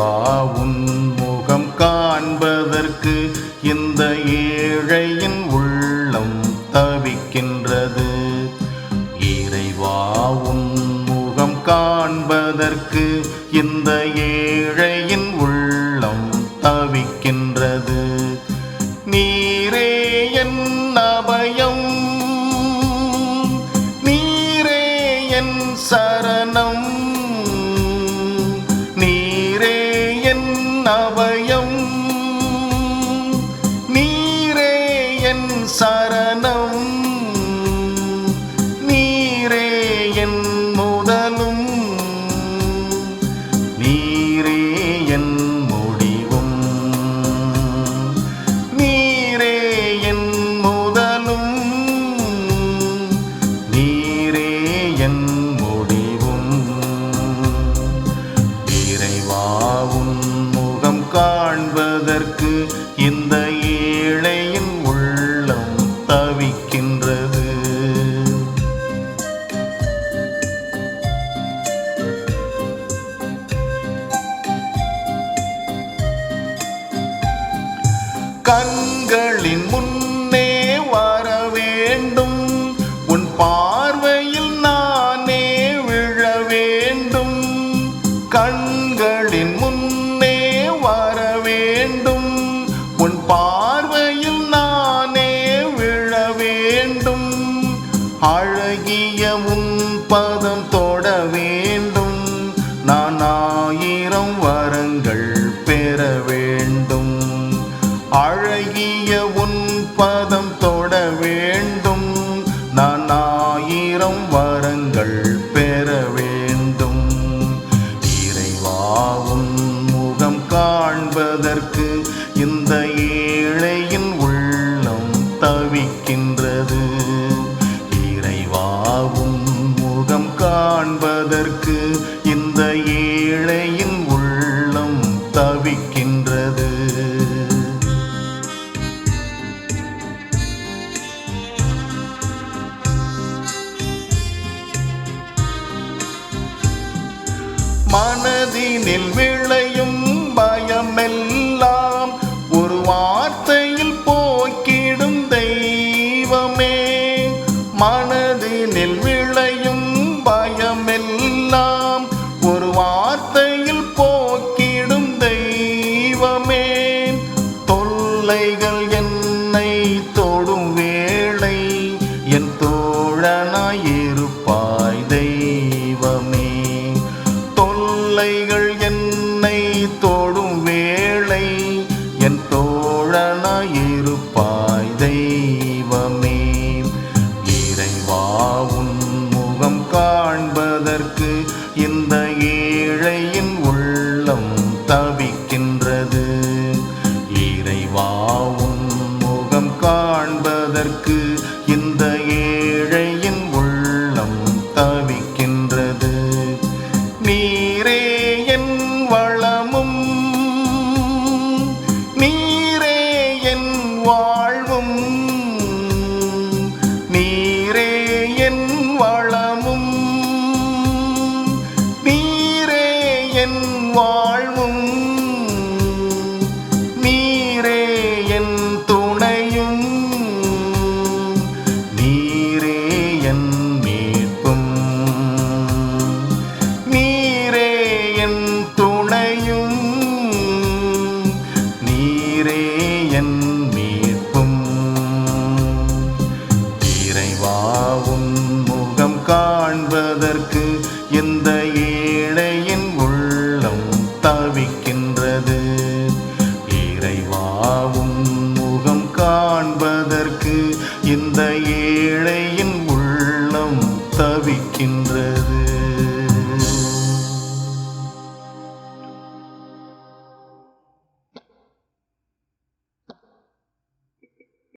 இறைவா உன் முகம் காண்பதற்கு இந்த ஏழையின் உள்ளம் தவிக்கின்றது. இறைவா உன் முகம் காண்பதற்கு இந்த ஏழையின் உள்ளம் தவிக்கின்றது. நீரே என் அபயம் நீரே என் சரணம். சரணம். நீரே என் முதலும். நீரே என் முடிவும். நீரே என் முதலும். நீரே என் முடிவும். இறைவாவும் முகம் காண்பதற்கு இந்த ஏ கண்களின் முன்னே வர வேண்டும். உன் பார்வையில் நானே விழ வேண்டும். கண்களின் முன்னே வர வேண்டும். உன் பார்வையில் நானே விழ வேண்டும். அழகிய உன் பதம் தொட வேண்டும். அழகிய உன் பதம் தொட வேண்டும். நான் ஆயிரம் வரங்கள் பெற வேண்டும். இறைவாவும் முகம் காண்பதற்கு இந்த ஏழையின் உள்ளம் தவிக்கின்றது. இறைவாவும் முகம் காண்பதற்கு இந்த ஏழையின் உள்ளம் தவிக்கின்றது. மனதினில் விளையும் பயமெல்லாம் ஒரு வார்த்தையில் போக்கிடும் தெய்வமே. மனதினில் விளையும் பயமெல்லாம் ஒரு வார்த்தையில் போக்கிடும் தெய்வமே. தொல்லைகள் என்னை தொடும் வேளை என் தோழனாயிரு இருப்பாய் தெய்வமே. இறைவா உன் முகம் காண்பதற்கு இந்த ஏழையின் உள்ளம் தவிக்கின்றது. இறைவா உன் முகம் காண்பதற்கு இந்த வாழ்வும். நீரே என் துணையும். நீரே என் மீட்பும். நீரே என் துணையும். நீரே என் மீட்பும். இறைவாவும் முகம் காண்பதற்கு